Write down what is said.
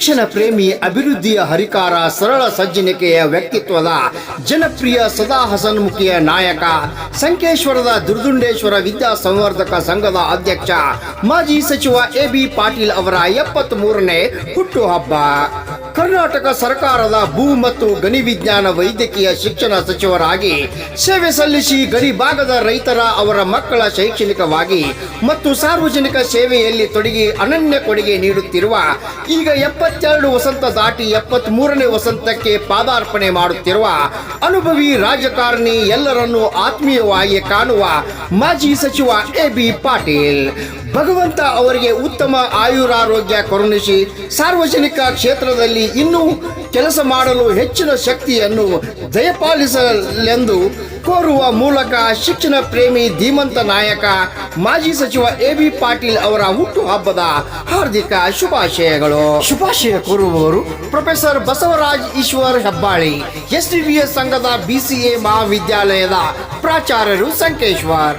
ಶಿಕ್ಷಣ ಪ್ರೇಮಿ ಅಭಿವೃದ್ಧಿಯ ಹರಿಕಾರ ಸರಳ ಸಜ್ಜನಿಕೆಯ ವ್ಯಕ್ತಿತ್ವದ ಜನಪ್ರಿಯ ಸದಾ ಹಸನ್ಮುಖಿಯ ನಾಯಕ ಸಂಕೇಶ್ವರದ ದುರ್ದುಂಡೇಶ್ವರ ವಿದ್ಯಾ ಸಂವರ್ಧಕ ಸಂಘದ ಅಧ್ಯಕ್ಷ ಮಾಜಿ ಸಚಿವ ಎ ಬಿ ಪಾಟೀಲ್ ಅವರ ಎಪ್ಪತ್ತ್ ಮೂರನೇ ಹುಟ್ಟುಹಬ್ಬ. ಕರ್ನಾಟಕ ಸರ್ಕಾರದ ಭೂ ಮತ್ತು ಗಣಿ ವಿಜ್ಞಾನ ವೈದ್ಯಕೀಯ ಶಿಕ್ಷಣ ಸಚಿವರಾಗಿ ಸೇವೆ ಸಲ್ಲಿಸಿ ಗಡಿ ಭಾಗದ ರೈತರ ಅವರ ಮಕ್ಕಳ ಶೈಕ್ಷಣಿಕವಾಗಿ ಮತ್ತು ಸಾರ್ವಜನಿಕ ಸೇವೆಯಲ್ಲಿ ತೊಡಗಿ ಅನನ್ಯ ಕೊಡುಗೆ ನೀಡುತ್ತಿರುವ ಈಗ ಎಪ್ಪತ್ತೆರಡು ವಸಂತ ದಾಟಿ ಎಪ್ಪತ್ತ್ ಮೂರನೇ ವಸಂತಕ್ಕೆ ಪಾದಾರ್ಪಣೆ ಮಾಡುತ್ತಿರುವ ಅನುಭವಿ ರಾಜಕಾರಣಿ ಎಲ್ಲರನ್ನೂ ಆತ್ಮೀಯವಾಗಿ ಕಾಣುವ ಮಾಜಿ ಸಚಿವ ಎ ಬಿ ಪಾಟೀಲ್. ಭಗವಂತ ಅವರಿಗೆ ಉತ್ತಮ ಆಯುರಾರೋಗ್ಯ ಕರುಣಿಸಿ ಸಾರ್ವಜನಿಕ ಕ್ಷೇತ್ರದಲ್ಲಿ ಇನ್ನೂ ಕೆಲಸ ಮಾಡಲು ಹೆಚ್ಚಿನ ಶಕ್ತಿಯನ್ನು ದಯಪಾಲಿಸಲೆಂದು ಕೋರುವ ಮೂಲಕ ಶಿಕ್ಷಣ ಪ್ರೇಮಿ ಧೀಮಂತ ನಾಯಕ ಮಾಜಿ ಸಚಿವ ಎ ಬಿ ಪಾಟೀಲ್ ಅವರ ಹುಟ್ಟುಹಬ್ಬದ ಹಾರ್ದಿಕ ಶುಭಾಶಯಗಳು. ಶುಭಾಶಯ ಕೋರುವವರು professor Basavaraj Eshwar Hebbali S D ಸಂಘದ ಬಿಸಿಎ ಮಹಾವಿದ್ಯಾಲಯದ ಪ್ರಾಚಾರ್ಯರು ಸಂಕೇಶ್ವರ್.